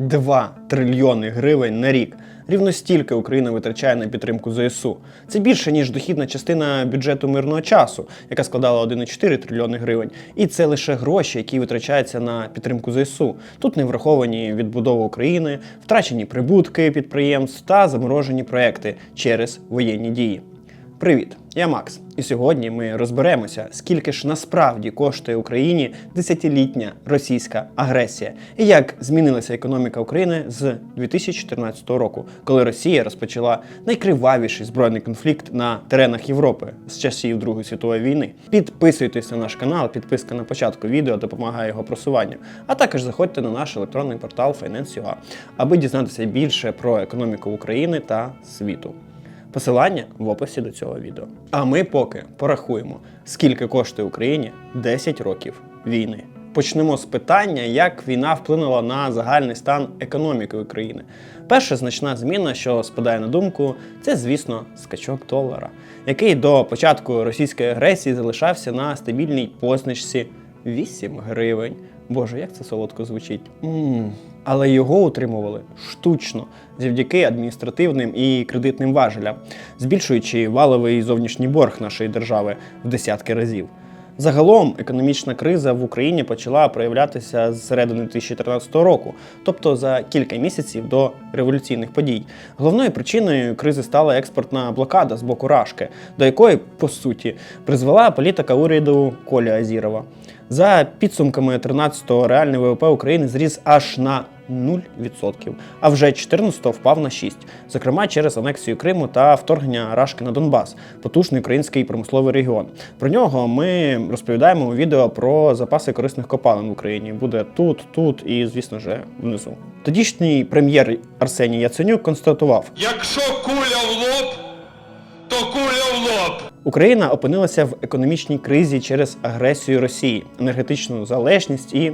2 трильйони гривень на рік. Рівно стільки Україна витрачає на підтримку ЗСУ. Це більше ніж дохідна частина бюджету мирного часу, яка складала 1,4 трильйони гривень. І це лише гроші, які витрачаються на підтримку ЗСУ. Тут не враховані відбудова України, втрачені прибутки підприємств та заморожені проекти через воєнні дії. Привіт, я Макс, і сьогодні ми розберемося, скільки ж насправді коштує Україні десятилітня російська агресія і як змінилася економіка України з 2014 року, коли Росія розпочала найкривавіший збройний конфлікт на теренах Європи з часів Другої світової війни. Підписуйтесь на наш канал, підписка на початку відео допомагає його просуванню. А також заходьте на наш електронний портал Finance.ua, аби дізнатися більше про економіку України та світу. Посилання в описі до цього відео. А ми поки порахуємо, скільки коштує Україні 10 років війни. Почнемо з питання, як війна вплинула на загальний стан економіки України. Перша значна зміна, що спадає на думку, це, звісно, скачок долара, який до початку російської агресії залишався на стабільній позначці 8 гривень. Боже, як це солодко звучить. м Але його утримували штучно завдяки адміністративним і кредитним важелям, збільшуючи валовий зовнішній борг нашої держави в десятки разів. Загалом економічна криза в Україні почала проявлятися з середини 2014 року, тобто за кілька місяців до революційних подій. Головною причиною кризи стала експортна блокада з боку Рашки, до якої, по суті, призвела політика уряду Коля Азірова. За підсумками 13-го реальний ВВП України зріс аж на 0%, а вже 14-го впав на 6%, зокрема через анексію Криму та вторгнення Рашки на Донбас, потужний український промисловий регіон. Про нього ми розповідаємо у відео про запаси корисних копалин в Україні. Буде тут, тут і, звісно ж, внизу. Тодішній прем'єр Арсеній Яценюк констатував: Якщо куля в лоб, то куля в лоб. Україна опинилася в економічній кризі через агресію Росії, енергетичну залежність і.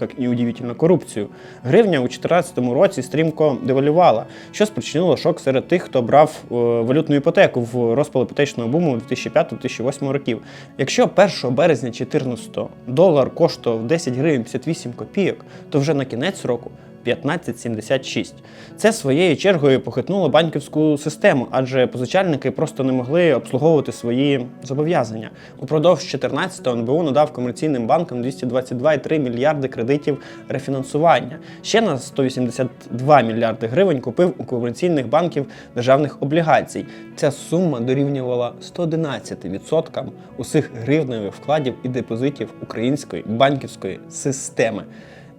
Як і удивительно, корупцію. Гривня у 2014 році стрімко девалювала, що спричинило шок серед тих, хто брав е, валютну іпотеку в розпал іпотечного буму 2005-2008 років. Якщо 1 березня 2014 долар коштував 10 гривень 58 копійок, то вже на кінець року 15,76. Це своєю чергою похитнуло банківську систему, адже позичальники просто не могли обслуговувати свої зобов'язання. Упродовж 14-го НБУ надав комерційним банкам 222,3 мільярди кредитів рефінансування. Ще на 182 мільярди гривень купив у комерційних банків державних облігацій. Ця сума дорівнювала 111% усіх гривневих вкладів і депозитів української банківської системи.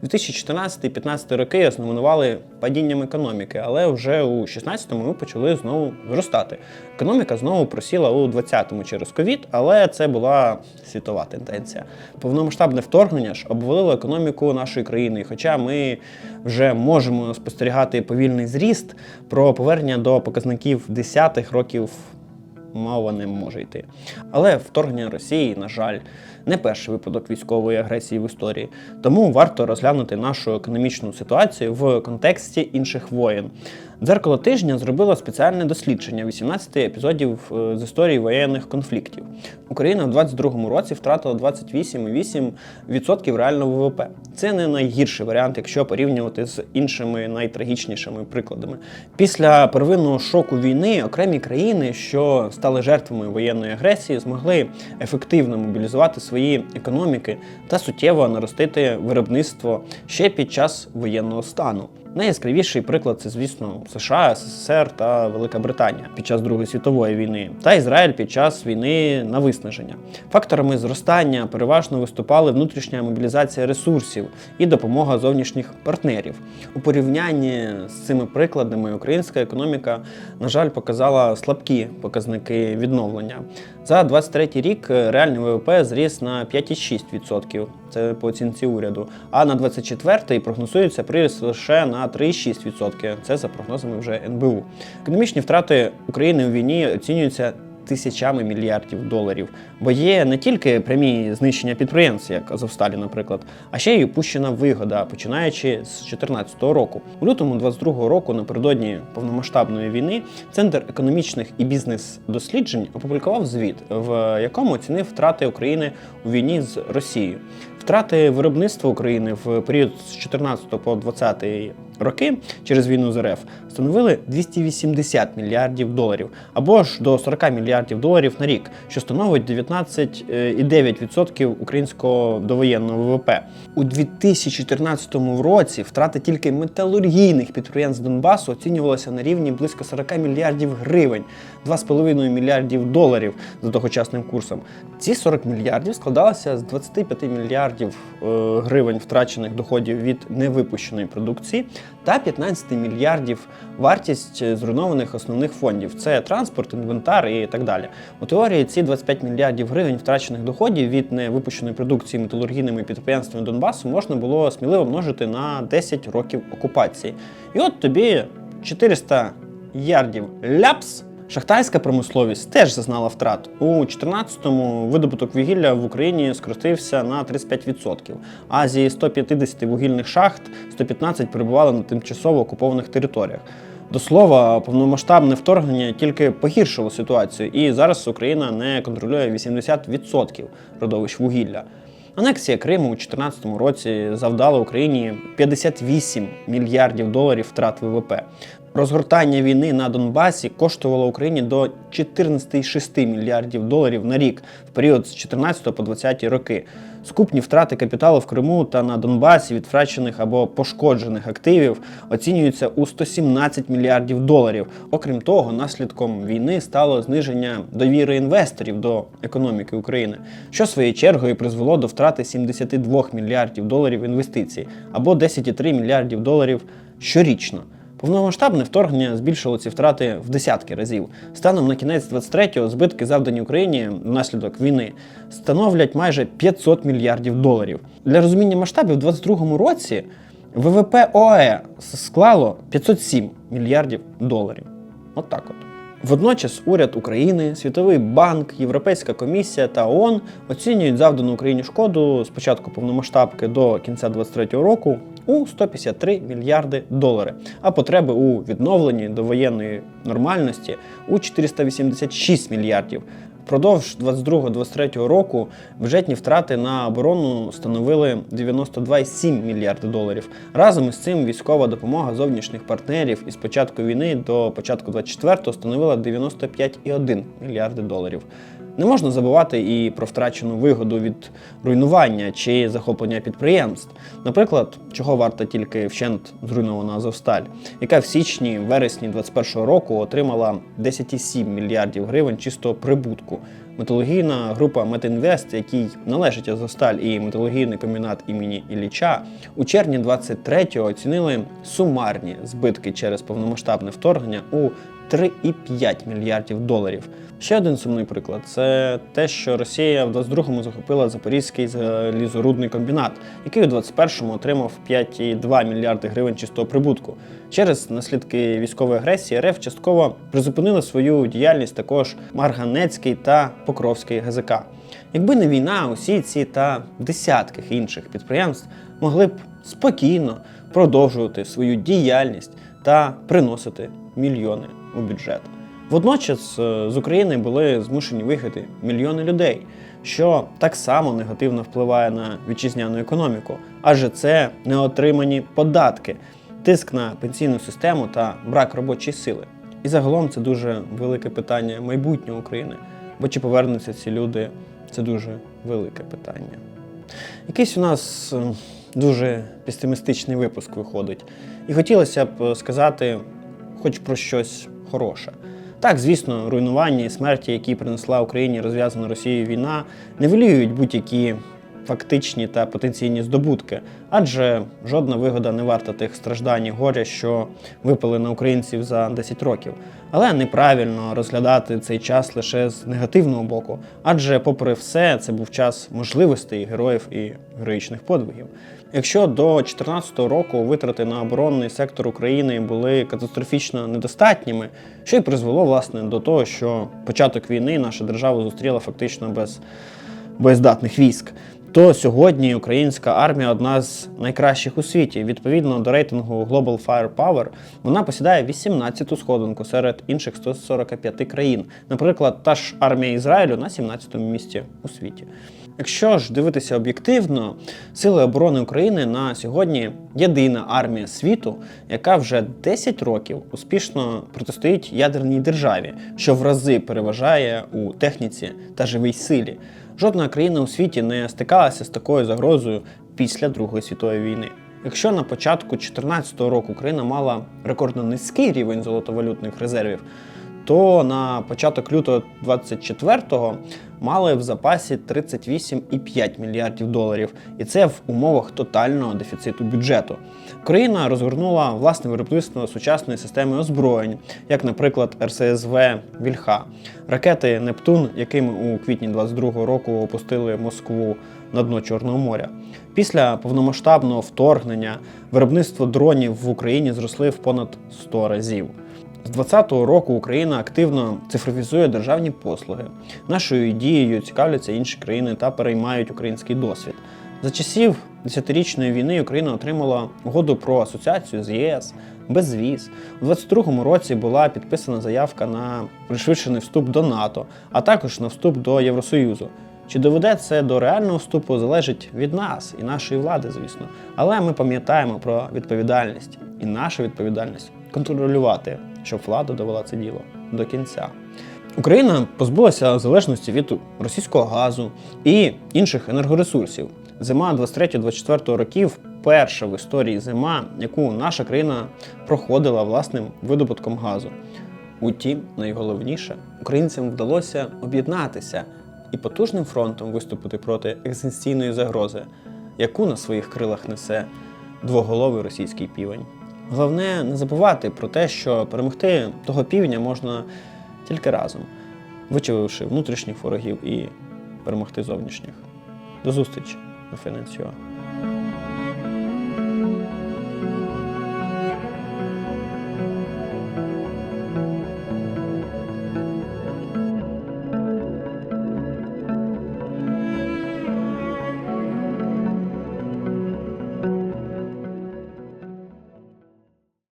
2014-2015 роки ознаменували падінням економіки, але вже у 16-му ми почали знову зростати. Економіка знову просіла у 20-му через ковід, але це була світова тенденція. Повномасштабне вторгнення ж обвалило економіку нашої країни. І Хоча ми вже можемо спостерігати повільний зріст про повернення до показників 10-х років мова не може йти. Але вторгнення Росії, на жаль, не перший випадок військової агресії в історії. Тому варто розглянути нашу економічну ситуацію в контексті інших воєн. Дзеркало тижня зробило спеціальне дослідження 18 епізодів е, з історії воєнних конфліктів. Україна в 22-му році втратила 28,8% реального ВВП. Це не найгірший варіант, якщо порівнювати з іншими найтрагічнішими прикладами. Після первинного шоку війни окремі країни, що стали жертвами воєнної агресії, змогли ефективно мобілізувати свої економіки та суттєво наростити виробництво ще під час воєнного стану. Найяскравіший приклад це, звісно, США, СССР та Велика Британія під час Другої світової війни, та Ізраїль під час війни на виснаження. Факторами зростання переважно виступали внутрішня мобілізація ресурсів і допомога зовнішніх партнерів. У порівнянні з цими прикладами українська економіка, на жаль, показала слабкі показники відновлення. За 23 рік реальний ВВП зріс на 5,6%. Це по оцінці уряду. А на 24-й прогнозується приріст лише на 3,6%. Це за прогнозами вже НБУ. Економічні втрати України у війні оцінюються тисячами мільярдів доларів, бо є не тільки прямі знищення підприємств, як Азовсталі, наприклад, а ще й упущена вигода, починаючи з 2014 року. У лютому 22 року, напередодні повномасштабної війни, центр економічних і бізнес-досліджень опублікував звіт, в якому оцінив втрати України у війні з Росією. Втрати виробництва України в період з 14 по 20 роки через війну з РФ становили 280 мільярдів доларів або ж до 40 мільярдів доларів на рік, що становить 19,9% українського довоєнного ВВП. У 2014 році втрати тільки металургійних підприємств Донбасу оцінювалися на рівні близько 40 мільярдів гривень, 2,5 мільярдів доларів за тогочасним курсом. Ці 40 мільярдів складалися з 25 мільярдів е, гривень втрачених доходів від невипущеної продукції та 15 мільярдів вартість е, зруйнованих основних фондів. Це транспорт, інвентар і так далі. У теорії ці 25 мільярдів гривень втрачених доходів від невипущеної продукції металургійними підприємствами Донбасу можна було сміливо множити на 10 років окупації. І от тобі 400 ярдів ляпс. Шахтарська промисловість теж зазнала втрат. У 14-му видобуток вугілля в Україні скоротився на 35%, а зі 150 вугільних шахт 115 перебували на тимчасово окупованих територіях. До слова, повномасштабне вторгнення тільки погіршило ситуацію, і зараз Україна не контролює 80% родовищ вугілля. Анексія Криму у 2014 році завдала Україні 58 мільярдів доларів втрат ВВП. Розгортання війни на Донбасі коштувало Україні до 14,6 мільярдів доларів на рік в період з 14 по 20 роки. Скупні втрати капіталу в Криму та на Донбасі від втрачених або пошкоджених активів оцінюються у 117 мільярдів доларів. Окрім того, наслідком війни стало зниження довіри інвесторів до економіки України, що своєю чергою призвело до втрати 72 мільярдів доларів інвестицій або 10,3 мільярдів доларів щорічно. Повномасштабне вторгнення збільшило ці втрати в десятки разів. Станом на кінець 23-го збитки, завдані Україні внаслідок війни, становлять майже 500 мільярдів доларів. Для розуміння масштабів, у 22-му році ВВП ОАЕ склало 507 мільярдів доларів. От так от. Водночас уряд України, Світовий банк, Європейська комісія та ООН оцінюють завдану Україні шкоду з початку повномасштабки до кінця 2023 року у 153 мільярди доларів, а потреби у відновленні до воєнної нормальності у 486 мільярдів. Впродовж 22-23 року бюджетні втрати на оборону становили 92,7 мільярди доларів. Разом із цим військова допомога зовнішніх партнерів із початку війни до початку 24-го становила 95,1 мільярди доларів. Не можна забувати і про втрачену вигоду від руйнування чи захоплення підприємств. Наприклад, чого варта тільки вщент зруйнована Азовсталь, яка в січні вересні 2021 року отримала 10,7 мільярдів гривень чистого прибутку. Металургійна група Метінвест, якій належить Азовсталь і металургійний комбінат імені Ілліча, у червні 23-го оцінили сумарні збитки через повномасштабне вторгнення у 3,5 мільярдів доларів. Ще один сумний приклад це те, що Росія в 22-му захопила Запорізький залізорудний комбінат, який у 21-му отримав 5,2 мільярди гривень чистого прибутку. Через наслідки військової агресії РФ частково призупинили свою діяльність також Марганецький та Покровський ГЗК. Якби не війна, усі ці та десятки інших підприємств могли б спокійно продовжувати свою діяльність та приносити мільйони у бюджет. Водночас е, з України були змушені виїхати мільйони людей, що так само негативно впливає на вітчизняну економіку, адже це неотримані податки, тиск на пенсійну систему та брак робочої сили. І загалом це дуже велике питання майбутнього України. Бо чи повернуться ці люди, це дуже велике питання. Якийсь у нас е, дуже песимістичний випуск виходить. І хотілося б сказати хоч про щось хороше. Так, звісно, руйнування і смерті, які принесла Україні розв'язана Росією війна, не нивелюють будь-які фактичні та потенційні здобутки, адже жодна вигода не варта тих страждань і горя, що випали на українців за 10 років. Але неправильно розглядати цей час лише з негативного боку, адже, попри все, це був час можливостей героїв і героїчних подвигів. Якщо до 2014 року витрати на оборонний сектор України були катастрофічно недостатніми, що й призвело власне до того, що початок війни наша держава зустріла фактично без боєздатних військ, то сьогодні українська армія одна з найкращих у світі. Відповідно до рейтингу Global Firepower, вона посідає 18-ту сходинку серед інших 145 країн. Наприклад, та ж армія Ізраїлю на 17-му місці у світі. Якщо ж дивитися об'єктивно, Сили оборони України на сьогодні єдина армія світу, яка вже 10 років успішно протистоїть ядерній державі, що в рази переважає у техніці та живій силі. Жодна країна у світі не стикалася з такою загрозою після Другої світової війни. Якщо на початку 2014 року Україна мала рекордно низький рівень золотовалютних резервів, то на початок лютого 24-го мали в запасі 38,5 мільярдів доларів, і це в умовах тотального дефіциту бюджету. Україна розгорнула власне виробництво сучасної системи озброєнь, як, наприклад, РССВ Вільха, ракети Нептун, якими у квітні 22-го року опустили Москву на дно Чорного моря. Після повномасштабного вторгнення виробництво дронів в Україні зросли в понад 100 разів. З 2020 року Україна активно цифровізує державні послуги. Нашою дією цікавляться інші країни та переймають український досвід. За часів десятирічної війни Україна отримала угоду про асоціацію з ЄС, безвіз. У 22-му році була підписана заявка на пришвидшений вступ до НАТО, а також на вступ до Євросоюзу. Чи доведе це до реального вступу, залежить від нас і нашої влади, звісно. Але ми пам'ятаємо про відповідальність, і наша відповідальність контролювати, щоб влада довела це діло до кінця. Україна позбулася залежності від російського газу і інших енергоресурсів. Зима 23-24 років перша в історії зима, яку наша країна проходила власним видобутком газу. Утім, найголовніше, українцям вдалося об'єднатися і потужним фронтом виступити проти екзистенційної загрози, яку на своїх крилах несе двоголовий російський півень. Головне не забувати про те, що перемогти того півня можна тільки разом, вичавивши внутрішніх ворогів і перемогти зовнішніх. До зустрічі на Finance.ua.